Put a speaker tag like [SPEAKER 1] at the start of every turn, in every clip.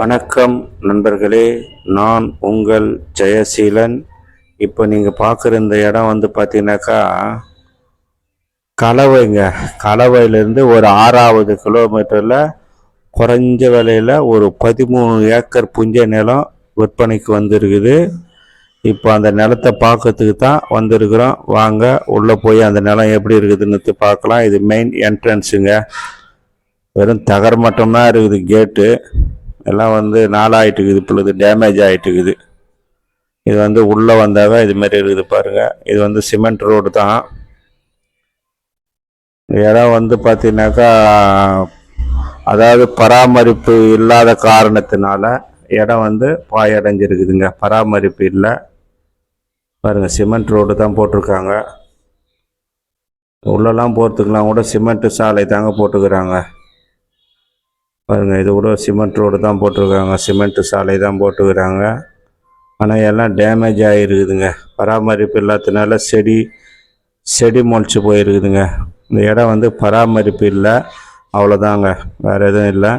[SPEAKER 1] வணக்கம் நண்பர்களே நான் உங்கள் ஜெயசீலன். இப்போ நீங்கள் பார்க்குற இந்த இடம் வந்து பார்த்தீங்கன்னாக்கா கலவைங்க. கலவையிலேருந்து ஒரு ஆறாவது கிலோமீட்டரில் குறைஞ்ச விலையில் ஒரு பதிமூணு ஏக்கர் புஞ்ச நிலம் விற்பனைக்கு வந்திருக்குது. இப்போ அந்த நிலத்தை பார்க்கறதுக்கு தான் வந்திருக்கிறோம். வாங்க உள்ளே போய் அந்த நிலம் எப்படி இருக்குதுன்னு பார்க்கலாம். இது மெயின் என்ட்ரன்ஸுங்க வெறும் தகர மட்டும்தான் இருக்குது கேட்டு எல்லாம் வந்து நாளாயிட்டு இருக்குது இப்பொழுது டேமேஜ் ஆகிட்டு இருக்குது இது வந்து உள்ளே வந்தாவே இது மாதிரி இருக்குது பாருங்க. இது வந்து சிமெண்ட் ரோடு தான். இடம் வந்து பார்த்தீங்கன்னாக்கா அதாவது பராமரிப்பு இல்லாத காரணத்தினால இடம் வந்து பாயடைஞ்சிருக்குதுங்க. பராமரிப்பு இல்லை. பாருங்க சிமெண்ட் ரோடு தான் போட்டிருக்காங்க. உள்ளெல்லாம் போகிறதுக்கெலாம் கூட சிமெண்ட்டு சாலை தாங்க போட்டுக்கிறாங்க. பாருங்க இது கூட சிமெண்ட் ரோடு தான் போட்டிருக்காங்க. சிமெண்ட் சாலை தான் போட்டுக்கிறாங்க. ஆனால் எல்லாம் டேமேஜ் ஆகிருக்குதுங்க பராமரிப்பு இல்லாததுனால செடி செடி முளைச்சி போயிருக்குதுங்க. இந்த இடம் வந்து பராமரிப்பு இல்லை. அவ்வளோதாங்க வேறு எதுவும் இல்லை.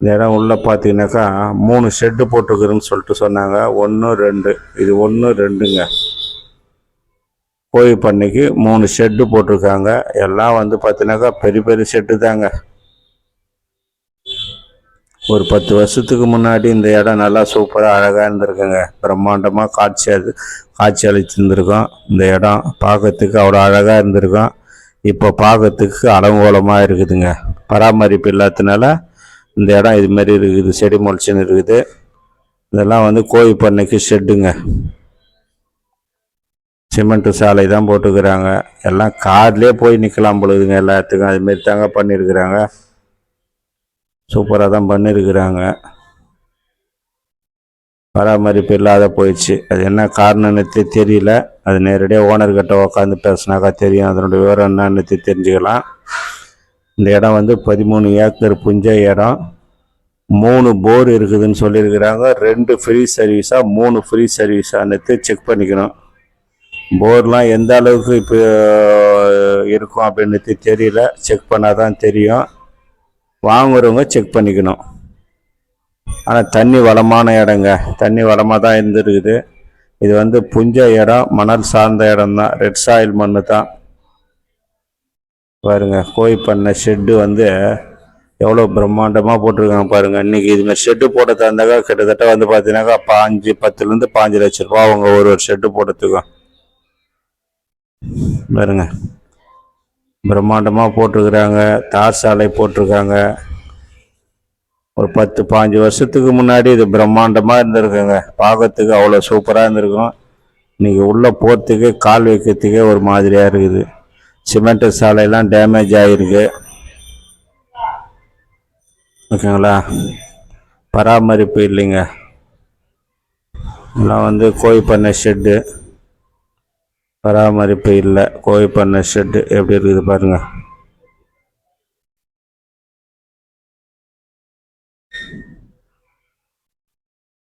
[SPEAKER 1] இந்த இடம் உள்ளே பார்த்தீங்கன்னாக்கா மூணு ஷெட்டு போட்டுருக்குறேன்னு சொல்லிட்டு சொன்னாங்க. ஒன்று ரெண்டு. இது ஒன்று ரெண்டுங்க. கோழி பண்ணைக்கு மூணு ஷெட்டு போட்டிருக்காங்க. எல்லாம் வந்து பார்த்தீங்கன்னாக்கா பெரிய பெரிய ஷெட்டு தாங்க. ஒரு பத்து வருஷத்துக்கு முன்னாடி இந்த இடம் நல்லா சூப்பராக அழகாக இருந்திருக்குங்க. பிரம்மாண்டமாக காட்சி அது காட்சி அளிச்சிருந்துருக்கோம் இந்த இடம் பார்க்கறதுக்கு அவ்வளோ அழகாக இருந்திருக்கும். இப்போ பார்க்கறதுக்கு அலங்கோலமாக இருக்குதுங்க. பராமரிப்பு இல்லாததுனால இந்த இடம் இது மாதிரி இருக்குது செடி முளைச்சின்னு இருக்குது. இதெல்லாம் வந்து கோழி பண்ணைக்கு ஷெட்டுங்க. சிமெண்ட்டு சாலை தான் போட்டுக்கிறாங்க. எல்லாம் கார்லேயே போய் நிற்கலாம் பொழுதுங்க எல்லாத்துக்கும். அதுமாரி தாங்க பண்ணியிருக்கிறாங்க. சூப்பராக தான் பண்ணியிருக்கிறாங்க பராமரிப்பு இல்லாத போயிடுச்சு. அது என்ன காரணம்னு தெரியல. அது நேரடியாக ஓனர்கிட்ட உக்காந்து பேசினாக்கா தெரியும். அதனுடைய விவரம் என்னன்னு தெரிஞ்சுக்கலாம். இந்த இடம் வந்து பதிமூணு ஏக்கர் புஞ்ச இடம். மூணு போர் இருக்குதுன்னு சொல்லியிருக்கிறாங்க. ரெண்டு ஃப்ரீ சர்வீஸாக மூணு ஃப்ரீ சர்வீஸான்னு செக் பண்ணிக்கணும். போர்லாம் எந்த அளவுக்கு இப்போ இருக்கும் அப்படின்னு தெரியல. செக் பண்ணால் தான் தெரியும். வாங்குறவங்க செக் பண்ணிக்கணும். ஆனால் தண்ணி வளமான இடங்க. தண்ணி வளமாக தான் இருந்துருக்குது. இது வந்து புஞ்ச இடம் மணல் சார்ந்த இடம் தான் ரெட் சாயில் மண்ணு தான் பாருங்க கோழி பண்ண ஷெட்டு வந்து எவ்வளோ பிரம்மாண்டமாக போட்டிருக்காங்க பாருங்க. இன்னைக்கு இதுமாதிரி ஷெட்டு போட தந்தாக்கா கிட்டத்தட்ட வந்து பார்த்தீங்கன்னாக்கா பாஞ்சு பத்துலேருந்து பாஞ்சு லட்ச ரூபா அவங்க ஒரு ஒரு ஷெட்டு போட்டதுக்கும் பாருங்கள் பிரம்மாண்டமாக போட்டிருக்கிறாங்க. தார் சாலை போட்டிருக்காங்க. ஒரு பத்து பாஞ்சு வருஷத்துக்கு முன்னாடி இது பிரம்மாண்டமாக இருந்திருக்குங்க. பார்க்கறதுக்கு அவ்வளோ சூப்பராக இருந்திருக்கும். இன்னைக்கு உள்ளே போகிறதுக்கு கால் வைக்கிறதுக்கே ஒரு மாதிரியாக இருக்குது. சிமெண்ட் சாலையெல்லாம் டேமேஜ் ஆகிருக்கு ஓகேங்களா? பராமரிப்பு இல்லைங்க. எல்லாம் வந்து கோழி பண்ணை ஷெட்டு பராமரிப்பு இல்லை. கோழி பண்ணை ஷெட்டு எப்படி இருக்குது பாருங்க.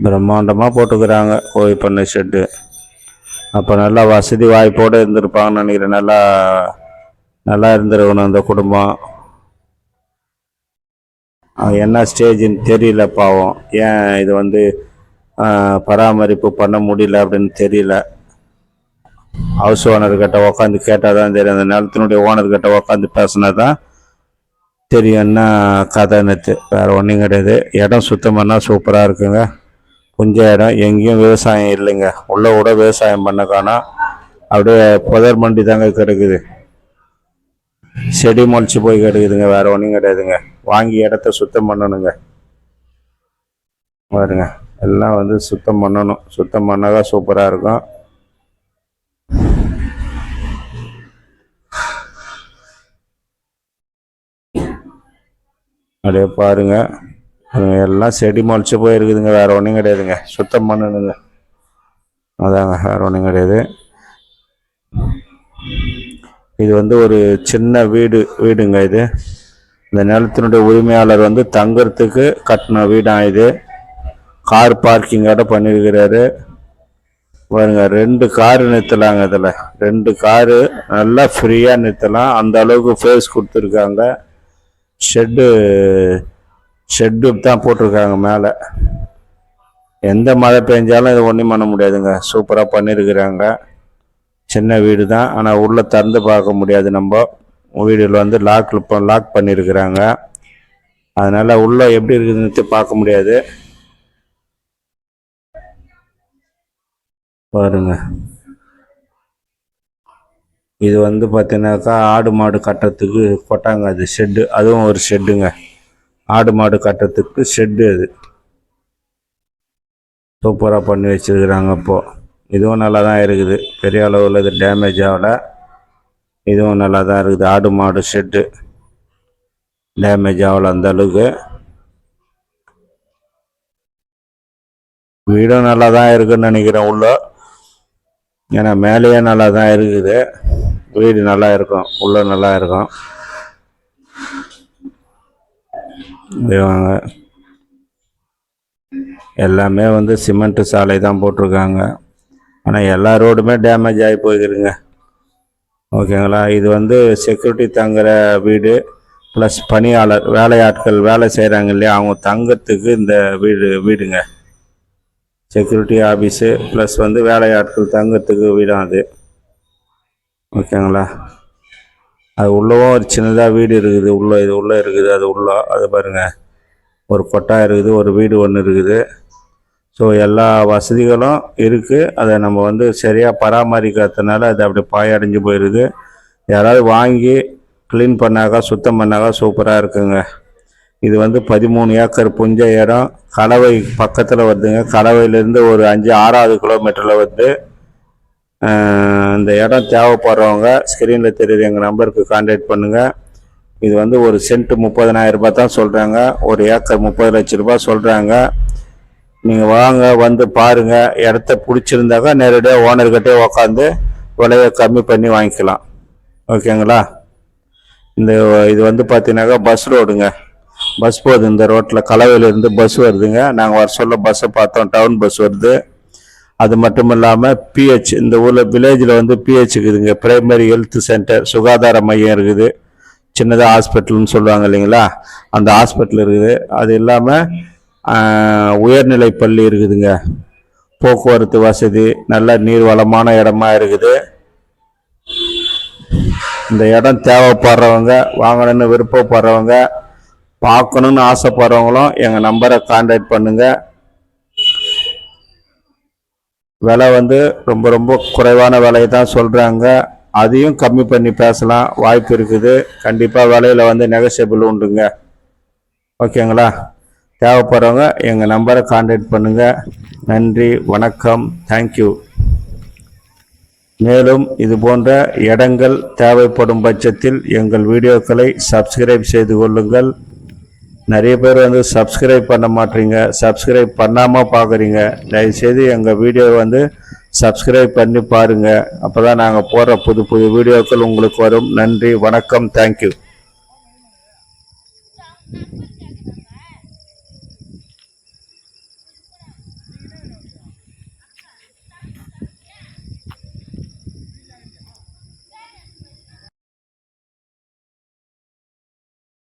[SPEAKER 1] பிரம்மாண்டமாக போட்டுக்கிறாங்க கோழி பண்ணை ஷெட்டு அப்போ நல்லா வசதி வாய்ப்போடு இருந்திருப்பாங்கன்னு நினைக்கிறேன். நல்லா நல்லா இருந்திருக்கணும் அந்த குடும்பம். என்ன ஸ்டேஜுன்னு தெரியல பாவம். ஏன் இது வந்து பராமரிப்பு பண்ண முடியல அப்படின்னு தெரியல. ஹவுஸ் ஓனர்கிட்ட உக்காந்து கேட்டால் தான் தெரியும். அந்த நிலத்தினுடைய ஓனர்கிட்ட உக்காந்து பேசினா தான் தெரியும் என்ன கதைன்னு வேறு ஒன்றும் கிடையாது. இடம் சுத்தம் பண்ணால் சூப்பராக இருக்குங்க. கொஞ்ச இடம். எங்கேயும் விவசாயம் இல்லைங்க. உள்ள கூட விவசாயம் பண்ண காணோம் அப்படியே புதர் மண்டி தாங்க கிடக்குது. செடி முளைச்சி போய் கிடக்குதுங்க. வேற ஒன்றும் கிடையாதுங்க. வாங்கி இடத்த சுத்தம் பண்ணணுங்க. பாருங்க. எல்லாம் வந்து சுத்தம் பண்ணணும். சுத்தம் பண்ணாதான் சூப்பராக இருக்கும். அப்படியே பாருங்க. எல்லாம் செடி முளைச்சி போயிருக்குதுங்க. வேறு ஒன்றும் கிடையாதுங்க. சுத்தம் பண்ணணுங்க. அதாங்க வேறு ஒன்றும் கிடையாது. இது வந்து ஒரு சின்ன வீடு வீடுங்க இது. இந்த நிலத்தினுடைய உரிமையாளர் வந்து தங்கறதுக்கு கட்டின வீடாக இது. கார் பார்க்கிங்கோட பண்ணியிருக்கிறாரு பாருங்க ரெண்டு காரு நிறுத்தலாங்க இதில். ரெண்டு காரு நல்லா ஃப்ரீயாக நிறுத்தலாம். அந்த அளவுக்கு ஃபேஸ் கொடுத்துருக்காங்க. ஷெட்டு ஷெட்டு தான் போட்டிருக்காங்க மேலே. எந்த மழை பெஞ்சாலும் இது ஒன்றும் பண்ண முடியாதுங்க. சூப்பராக பண்ணியிருக்கிறாங்க சின்ன வீடு தான். ஆனால் உள்ளே திறந்து பார்க்க முடியாது நம்ம. வீடில் வந்து லாக் லாக் பண்ணியிருக்கிறாங்க அதனால் உள்ளே எப்படி இருக்குதுன்னு பார்க்க முடியாது. பாருங்க. இது வந்து பார்த்தீங்கன்னாக்கா ஆடு மாடு கட்டுறதுக்கு கொட்டாங்க அது ஷெட்டு அதுவும் ஒரு ஷெட்டுங்க ஆடு மாடு கட்டுறதுக்கு ஷெட்டு அது. சூப்பராக பண்ணி வச்சிருக்கிறாங்க இப்போது இதுவும் நல்லா தான் இருக்குது. பெரிய அளவில் இது டேமேஜ் ஆகலை. இதுவும் நல்லா தான் இருக்குது. ஆடு மாடு ஷெட்டு டேமேஜ் ஆகலை அந்த அளவுக்கு. வீடும் நல்லா தான் இருக்குன்னு நினைக்கிறேன் உள்ள. ஏன்னா மேலேயே நல்லா தான் இருக்குது. வீடு நல்லா இருக்கும் உள்ள நல்லா இருக்கும். வாங்க. எல்லாமே வந்து சிமெண்ட் சாலை தான் போட்டிருக்காங்க. ஆனால் எல்லா ரோடுமே டேமேஜ் ஆகி போயிருக்குங்க ஓகேங்களா இது வந்து செக்யூரிட்டி தங்குற வீடு ப்ளஸ் பணியாளர் வேலையாட்கள் வேலை செய்கிறாங்க இல்லையா? அவங்க தங்கத்துக்கு இந்த வீடு வீடுங்க. செக்யூரிட்டி ஆஃபீஸு ப்ளஸ் வந்து வேலையாட்கள் தங்கத்துக்கு வீடாக அது ஓகேங்களா? அது உள்ளவும் ஒரு சின்னதாக வீடு இருக்குது. உள்ளே இது உள்ளே இருக்குது. அது உள்ளே அது பாருங்கள் ஒரு கொட்டா இருக்குது. ஒரு வீடு ஒன்று இருக்குது. ஸோ எல்லா வசதிகளும் இருக்குது அதை நம்ம வந்து சரியாக பராமரிக்காததுனால அது அப்படி பாயடைஞ்சு போயிடுது யாராவது வாங்கி க்ளீன் பண்ணாக்கா சுத்தம் பண்ணாக்கா சூப்பராக இருக்குங்க. இது வந்து பதிமூணு ஏக்கர் புஞ்ச இடம். கலவை பக்கத்தில் வருதுங்க. கலவையிலேருந்து ஒரு அஞ்சு ஆறாவது கிலோமீட்டரில் வந்து இந்த இடம் தேவைப்படுறவங்க ஸ்க்ரீனில் தெரியுது எங்கள் நம்பருக்கு கான்டாக்ட் பண்ணுங்கள் இது வந்து ஒரு சென்ட் முப்பதனாயிரம் ரூபாய் தான் சொல்கிறாங்க ஒரு ஏக்கர் முப்பது லட்ச ரூபாய் சொல்கிறாங்க நீங்கள் வாங்க வந்து பாருங்கள் இடத்த பிடிச்சிருந்தாக்கா நேரடியாக ஓனர்கிட்டே உக்காந்து விலையை கம்மி பண்ணி வாங்கிக்கலாம். ஓகேங்களா? இந்த இது வந்து பார்த்தீங்கன்னாக்கா பஸ் ரோடுங்க பஸ் போகுது இந்த ரோட்டில் கலவையிலேருந்து பஸ் வருதுங்க. நாங்கள் வர சொல்ல பஸ்ஸை பார்த்தோம். டவுன் பஸ் வருது. அது மட்டும் இல்லாமல் பிஹெச் இந்த ஊரில் வில்லேஜில் வந்து பிஹெச் இருக்குதுங்க. பிரைமரி ஹெல்த் சென்டர் சுகாதார மையம் இருக்குது. சின்னதாக ஹாஸ்பிட்டல்னு சொல்லுவாங்க இல்லைங்களா? அந்த ஹாஸ்பிட்டல் இருக்குது. அது இல்லாமல் உயர்நிலை பள்ளி இருக்குதுங்க. போக்குவரத்து வசதி நல்ல நீர் வளமான இடமா இருக்குது. இந்த இடம் தேவைப்படுறவங்க வாங்கணும்னு விருப்பப்படுறவங்க பார்க்கணுன்னு ஆசைப்படுறவங்களும் எங்கள் நம்பரை கான்டாக்ட் பண்ணுங்கள் விலை வந்து ரொம்ப ரொம்ப குறைவான விலையை தான் சொல்கிறாங்க அதையும் கம்மி பண்ணி பேசலாம். வாய்ப்பு இருக்குது. கண்டிப்பாக விலையில் வந்து நெகசியபிள் உண்டுங்க. ஓகேங்களா? தேவைப்படுறவங்க எங்கள் நம்பரை கான்டாக்ட் பண்ணுங்கள் நன்றி வணக்கம். தேங்க்யூ மேலும் இது போன்ற இடங்கள் தேவைப்படும் பட்சத்தில் எங்கள் வீடியோக்களை சப்ஸ்கிரைப் செய்து கொள்ளுங்கள். நிறைய பேர் வந்து சப்ஸ்கிரைப் பண்ண மாட்டீங்க சப்ஸ்கிரைப் பண்ணாமல் பார்க்குறீங்க தயவுசெய்து எங்கள் வீடியோ வந்து சப்ஸ்கிரைப் பண்ணி பாருங்கள் அப்போ தான் நாங்கள் போடுற புது புது வீடியோக்கள் உங்களுக்கு வரும். நன்றி வணக்கம் தேங்க்யூ